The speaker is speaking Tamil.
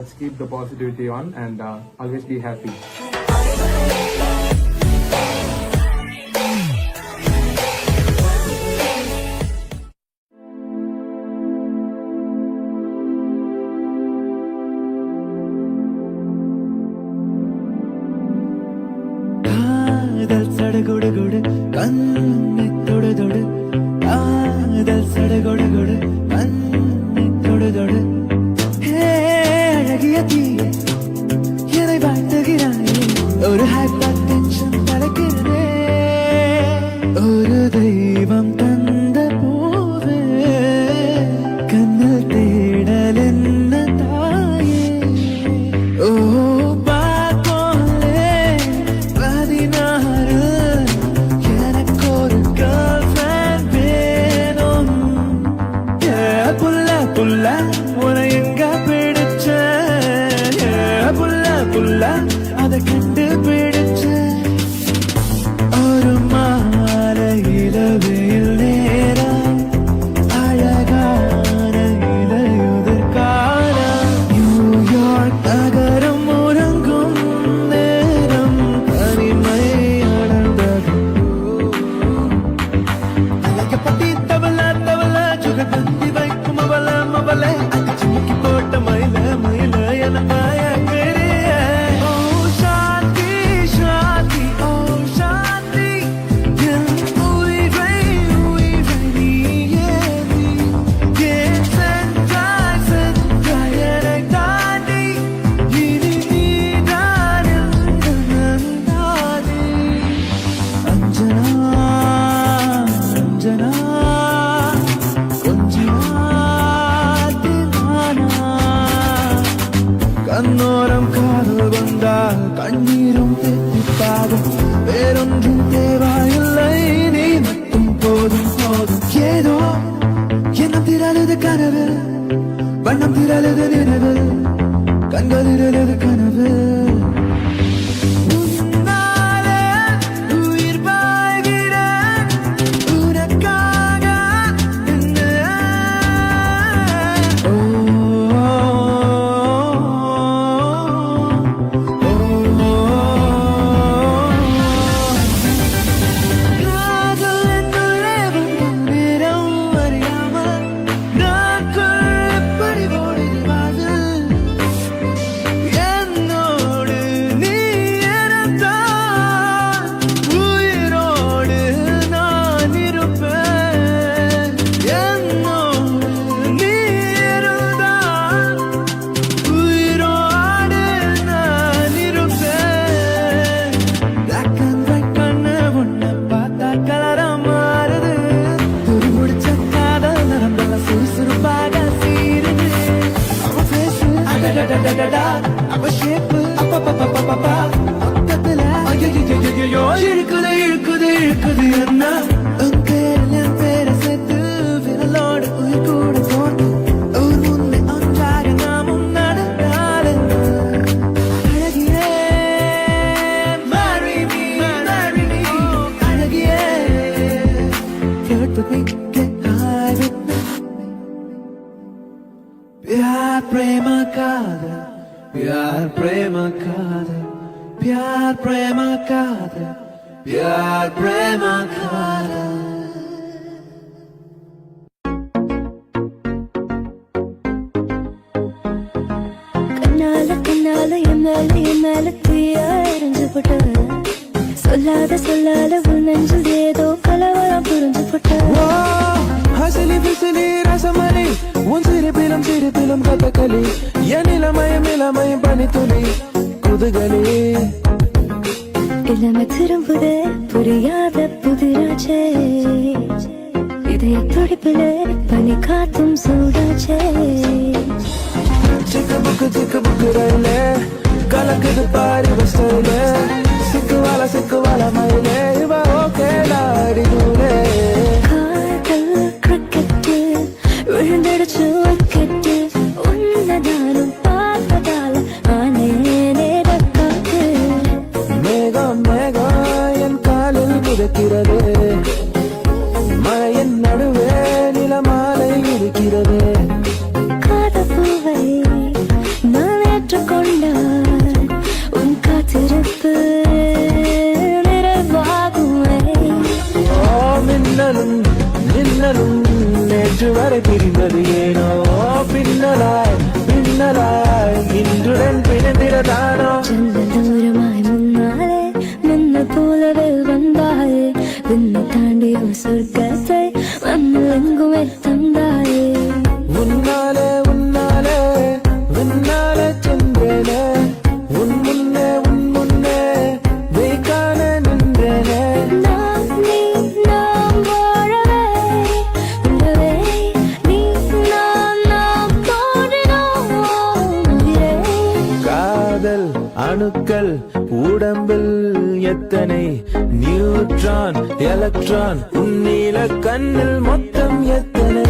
Let's keep the positivity on and uh, always be happy. காதல் சடகுடுகுடு கண்ணை அதை கண்டுபிடிச்ச கண்ணோரம் காதல் வந்தால் கண்ணீரும் தெத்திப்பாகும் வேறொன்றும் தேவாயில்லை நீ மட்டும் போதும் போதும் ஏதோ எண்ணம் திரழுது கனவு வண்ணம் திரழுது நினைவு கண்கள் திரழுது கனவு da da da प्यार प्रेम कादर प्यार प्रेम कादर प्यार प्रेम कादर प्यार प्रेम कादर கண்ணால கண்ணால என் மேல என் மேல தீயா எரிஞ்சு போட்ட சொல்லாத சொல்லாத உன் நெஞ்சில் ஏதோ கலவரம் புரிஞ்சு போட்ட ஓ ஹசலி பிசலி ரசமலி உன் சிரிப்பிலும் சிரிப்பிலும் கதகளி என் இளமயம் இளமயம் பனித்துளி குதுகலி. இளமை திரும்புதே புரியாத புதிராச்சே. இதய துடிப்பிலே பனி காத்தும் சூடாச்சே. சிக்கு புக்கு சிக்கு புக்கு ரயிலே கலக்குது பாரி பஸ்டைலே சிக்குவால சிக்குவால மயிலே இவ ஓகே விழுந்துடுச்சு விக்கெட்டு உன்னை நானும் ஆனேனே மேகம் மேகம் என் காலில் மிதக்கிறது. எத்தனை நியூட்ரான் எலக்ட்ரான் உன்னில கண்ணில் மொத்தம் எத்தனை?